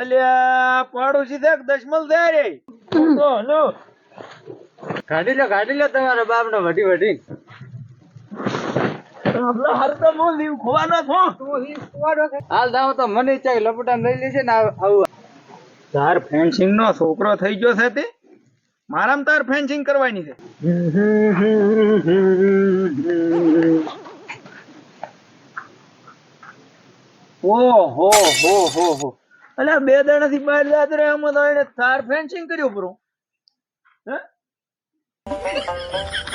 અલ્યા પાડોશી દેખ કે દશમલ છે રે? તો હલો કાઢી લો કાઢી લો તમારા બાપ ને વઢી વઢી. આપડે હર તો નો લીવ ખોવાનો છો? હાલ જાવ તો મને ચાઈ લપટા લઈ લેશે ને આવું તાર ફેન્સિંગ નો છોકરો થઈ ગયો છે તે. મારામ તાર ફેન્સિંગ કરવાની છે. ઓ હો હો હો હો. અલ્યા બે દાડા થી બહાર જાત રે એમાં તો એને તાર ફેન્સિંગ કર્યું પૂરું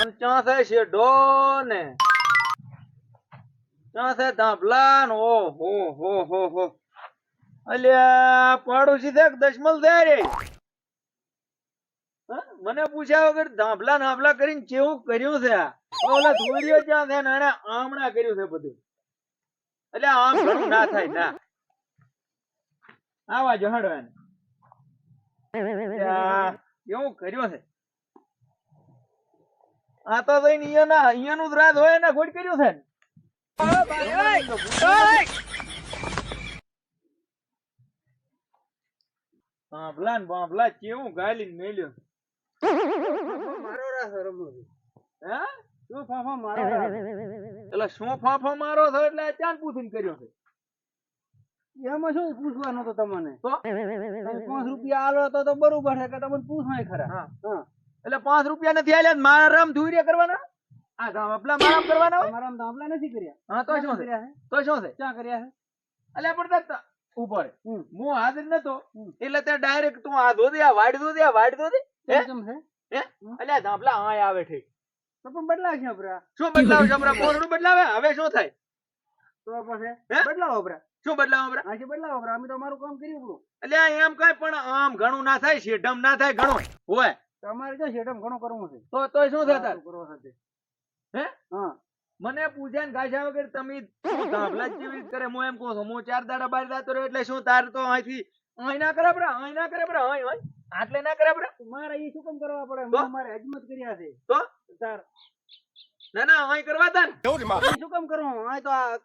અને ચા થાય છે ડો ને ચા થાય ધાપલા ને ઓ હો હો હો. હો અલ્યા, પાડોશી થાય દશમલ થાય રે? મને પૂછ્યા વગર ધાંભલા નાભલા કરીને કેવું કર્યું છે. ઓલા ધોરીઓ જ્યાં છે ને આમણા કર્યું છે બધું. એટલે આમ ના થાય, ના. આવા જો હડો એને કેવું કર્યો છે. આ તો જઈને અહીંયાના અહીંયાનું જ રાત હોય ને ગોડ કર્યું છે ને. બાંભલા ને બાંભલા કેવું ગાલી મેલ્યો. મારો રાસ રમો હે? શું ફાફા મારો એટલે શું ફાંફો મારો છો એટલે આ ચાંદ પૂછીને કર્યો છે. એમાં શું પૂછવાનું તો? તમને પાંચ રૂપિયા આલો તો તો બરોબર છે કે તમને પૂછવાય ખરા? એટલે પાંચ રૂપિયા નથી આલ્યા ને મારા રામ ધુરિયા કરવાના? આ ધામપલા મારામ કરવાના મારામ ધામપલા નથી કર્યા? હા તો શું કર્યા તો શું છે? ક્યાં કર્યા છે? એટલે પણ ઉપર. હું હાજર નતો. એટલે ત્યાં ડાયરેક્ટ તું આ ધોધી આ વાડી ધોધી આ વાડી ધોધી હે? છે? એટલે આ ધામપલા હા આવે ઠીક તો પણ બદલાવશે આપડા. શું બદલાવ છે હમણાં કોરડું બદલાવે? હવે શું થાય? તો પછી બદલાવ બદલાવો આપડા. શું બદલાવ હમણાં આજે બદલાવ આપડા અમે તો અમારું કામ કર્યું આપણું એટલે એમ કઈ પણ આમ ઘણું ના થાય શેઢમ ના થાય ઘણું. હોય તમારે જો શેઢમ ઘણું કરવું છે તો તો શું કરવું હે? હા. મને પૂજા ને ગાજા વગર તમે ગાભલા જેવી કરે? હું એમ કહું છું હું ચાર દાડા બાર દાતો રહ્યો એટલે શું તાર તો અહીંથી અહીં ના કરે બરા અહીં ના કરે બરા અહીં હોય આટલે ના કરે બરા. મારે એ શું કામ કરવા પડે? તો? મારે હજમત કર્યા છે. તો? તાર. ના ના અહીં કરવા તા ને શું કામ કરવું? અહીં તો આ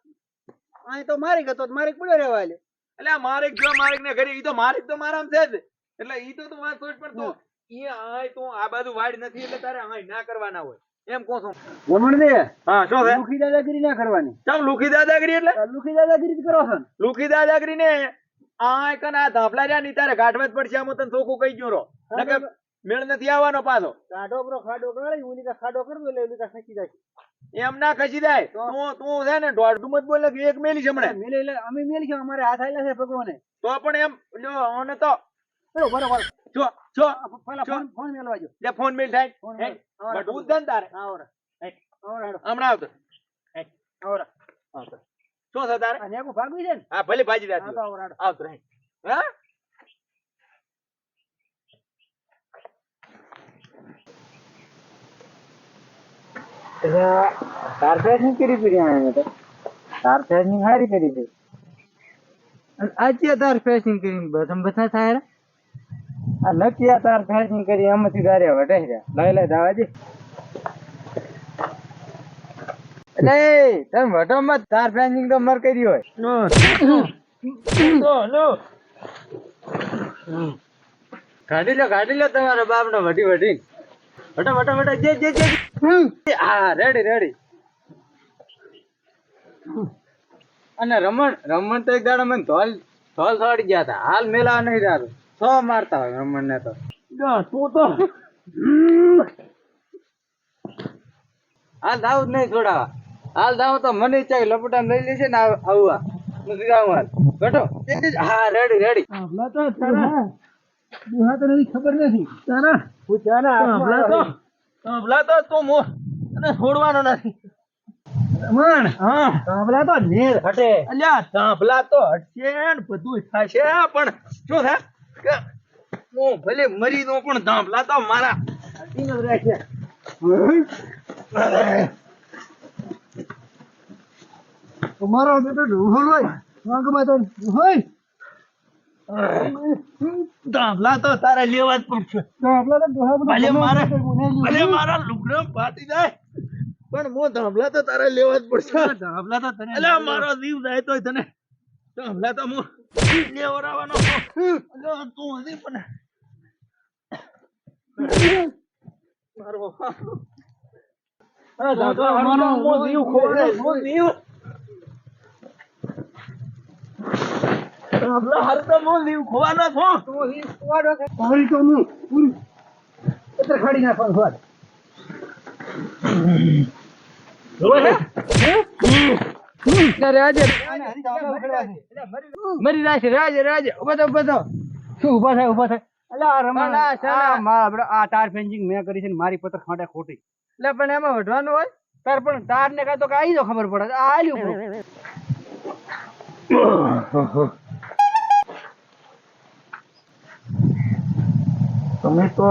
અહીં તો મારી ગયો મારી પડ્યો રહેવા લે એટલે આ મારે જો મારે ને ઘરે ઈ તો મારે તો મારામ છે જ. એટલે ઈ તો તું વાત સોચ પણ તો ઈ આય તું આ બાજુ વાડ નથી એટલે તારે અહીં ના કરવાના હોય. એમ કહું છું. ગમણ દે હા શું છે? લુખી દાદાગીરી ના કરવાની. ચમ લુખી દાદાગીરી એટલે? લુખી દાદાગીરી જ કરો છો લુખી દાદાગીરી ને આય કન આ ધાફલા રહ્યા ની તારે ગાંઠવા જ પડશે આમ તને ચોખ્ખું કહી ગયો રો નકર મેળ નથી આવવાનો પાછો. ગાઢો કરો ખાડો કરે ઉલી કા ખાડો કરવો એટલે ઉલી કા ખેંચી જાય એમ ના જાય. તું તું છે ને દોઢું મત બોલે કે એક મેલી છે હમણાં. મેલી એટલે અમે મેલી છે અમારે હાથ આયેલા છે ભગવાને. તો પણ એમ લ્યો અને તો બરો બરોબર જો જો પેલા ફોન ફોન મેલવા જો. લે ફોન મેલ થાય. બટ હું મેલ. આવરા. બટવું જ છે ને તારે આવરા આવરા હમણાં આવતો. આવરા આવતો. શું છે તારે? અને ભાગવી છે ને? હા ભલે ભાજી દે. આવતો રહે. હા? તાર કરી તો તાર હારી કરી દે આજે તાર ફેશનિંગ કરીને બસમ બસા થાય રે આ નક્કી તાર ફેશનિંગ કરી એમાંથી ગારે વટે છે લઈ લઈ દાવા દે. એટલે તમે વટો મત તાર ફેશનિંગ તો મર કરી હોય. નો નો કાઢી લો કાઢી લો તમારા બાપ વઢી વટી વટી વટા વટા જે જે જે. હા રેડી રેડી અને રમણ રમણ તો એક દાડા મને ધોલ ધોલ થોડી ગયા હતા. હાલ મેલા નહીં રહ્યા સો મારતા હોય રમણ ને તો તું તો હાલ દાવ જ નહીં છોડાવા. હાલ દાવ તો મને ચાઈ લપટા લઈ લેશે ને આવ- આવવા. નથી જાવ હાલ. બેઠો. હા રેડી રેડી તો તારા તો ખબર નથી. તારા તો તો મો અને છોડવાનો નથી. રમણ હા. કાબલા તો નેર હટે. અલ્યા ધાંભલા તો હટશે ને બધું થશે. પણ શું થાય કે હું ભલે મરી દઉં પણ ધાંભલા તો મારા હટીને રહેશે તમારો બેટો ઢોલ હોય તો હોય. ધાંભલા તો તારે લેવા જ પડશે. કાબલા તો ભલે મારે ભલે મારા લુગડા ફાટી જાય પણ હું ધાંભલા તો તારે લેવા જ પડશે. ધાબલા તો તને અલ્યા મારો જીવ જાય તોય તને. તો તો હું લેવરાવાનો તું હજી પણ મારો આ દાદા મારો મો જીવ ખોવાડે મો જીવ આપણા હાર તો મો જીવ ખોવાનો છો? તારી તો હું પૂરી પત્ર ખાડી નાખવાનું વાત મરી જાય રાજે રાજે. ઊભા ઊભા શું ઊભા થાય ઊભા થાય આ રમણ. મારા તાર ફેન્સિંગ મેં કરી છે મારી પત્ર ખાટે ખોટી. એટલે પણ એમાં વઢવાનું હોય? તાર પણ તાર ને કાં તો કાંઈ તો ખબર પડે. આ આલ્યું તમે તો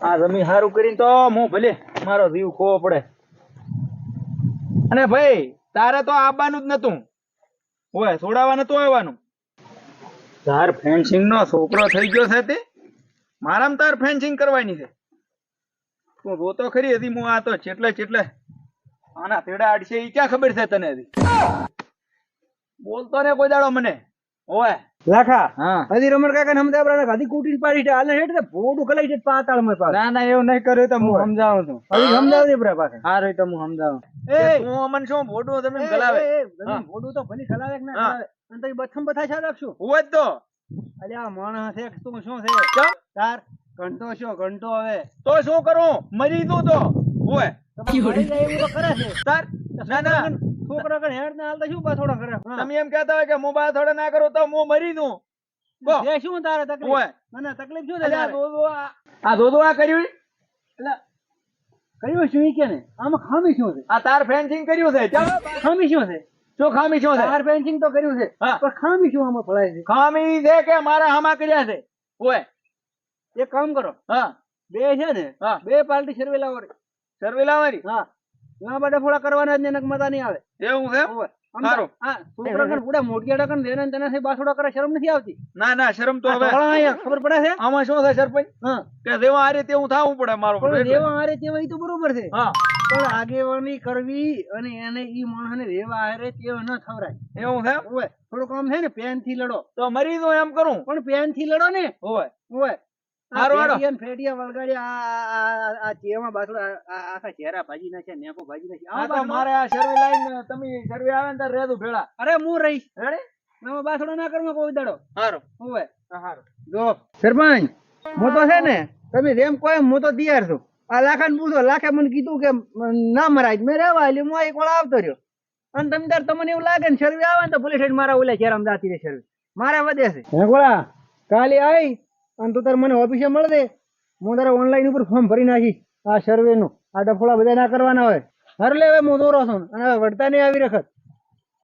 આ જમી સારું કરીને તો હું ભલે મારો જીવ ખોવો પડે. અને ભાઈ, તારે તો આવવાનું જ નતું. હોય છોડાવવા નતું આવવાનું. તાર ફેન્સિંગ નો છોકરો થઈ ગયો છે તે. મારામાં તાર ફેન્સિંગ કરવાની છે. તું રોતો ખરી હતી હું આ તો ચેટલે ચેટલે આના તેડા અડશે એ ક્યાં ખબર છે તને હજી? બોલતો ને કોઈ દાડો મને. હોય લાખા હા. હજી રમણ કાકા ને સમજાવ આપણે હજી કુટીને પાડી છે. હાલે હેઠ ભોડું કલાઈ છે પાતાળમાં પાછું. ના ના એવું નહીં કર્યું તો હું સમજાવું છું. હજી સમજાવજે બરા પાસે હા તો હું સમજાવું. એ હું અમન શું મોઢું તમે ગલાવે. ભોડું તો ભલી ખલાવે કે ના. અને તઈ બથમ બથા છે રાખશું. હોય જ તો. અલ્યા માણસ છે તું શું છે? તાર ઘંટો શું ઘંટો હવે. તો શું કરું? મરી દઉં તો. હોય તમે મરી જાય એવું તો કરે છે. તાર ના ના. છોકરા કણ હેડ ને હાલતા શું પાછોડા કરે તમે એમ કહેતા હોય કે બા થોડા ના કરો તો હું મરી દઉં બો. એ શું તારે તકલીફ? હોય ના ના તકલીફ શું થાય દોદો આ દોદો આ કર્યું? એટલે કર્યું શું કે ને? આમાં ખામી શું છે? આ તાર ફેન્સિંગ કર્યું છે. ખામી શું છે? જો ખામી શું છે? તાર ફેન્સિંગ તો કર્યું છે. પણ ખામી શું આમાં ફળાય છે? ખામી છે કે મારા હામા કર્યા છે? ઓય. એક કામ કરો. હા. બે છે ને હા. બે પાર્ટી સર્વે વાળી સર્વે લાવવાની હા. એમાં બધા થોડા કરવાના જ ને મજા નહીં આવે. એવું છે? સારું. હા છોકરા કણ પૂરા મોટિયા ડકન દેને તેનાથી બાસોડા કરે શરમ નથી આવતી? ના ના શરમ તો હવે ખબર પડે છે? આમાં શું છે સરપંચ? હા. કે જેવા આ રીતે થાવું પડે મારું પણ એટલે. તેવા તો બરોબર છે. હા. પણ આગેવાની કરવી અને એને ઈ માણસને રેવા હારે તે ન થવરાય. એવું છે? ઓય થોડું કામ છે ને પેનથી લડો. તો મરી દો એમ કરું. પણ પેનથી લડો ને. હોય. ઓય આ હારું હારું. ફેટિયા ને ફેટિયા વળગાડ્યા આ- આ આ- આ ચેમાં બાસડા આ- આ આખા ચહેરા ભાજી નાખ્યા નેકો ભાજી નાખ્યા. હા તો મારે આ સર્વે લાઈન તમે સર્વે આવે ને ત્યારે રેદું ભેળા. અરે હું રહીશ. રેડી? આમાં બાસડો ના કરવા કોઈ દડો સારું ઓય સારું જો. સરપંચ હું છે ને તમે જેમ કહો હું તો તૈયાર છું. આ લાખા પૂછો લાખે મને કીધું કે ના મરાય. મેં રહેવા એટલે હું એક વાર આવતો રહ્યો. અને તમે તાર તમને એવું લાગે ને શરવી આવે ને તો પોલીસ મારા ઓલા ચેરામ જાતી રહે મારે વધે છે. હે ગોળા કાલે આવી અને તો તારે મને ઓફિસે મળ દે. હું તારે ઓનલાઈન ઉપર ફોર્મ ભરી નાખી આ સર્વેનું આ ડફોળા બધા ના કરવાના હોય. હર લે હવે હું દોરો છું. અને વળતા નહીં આવી રખત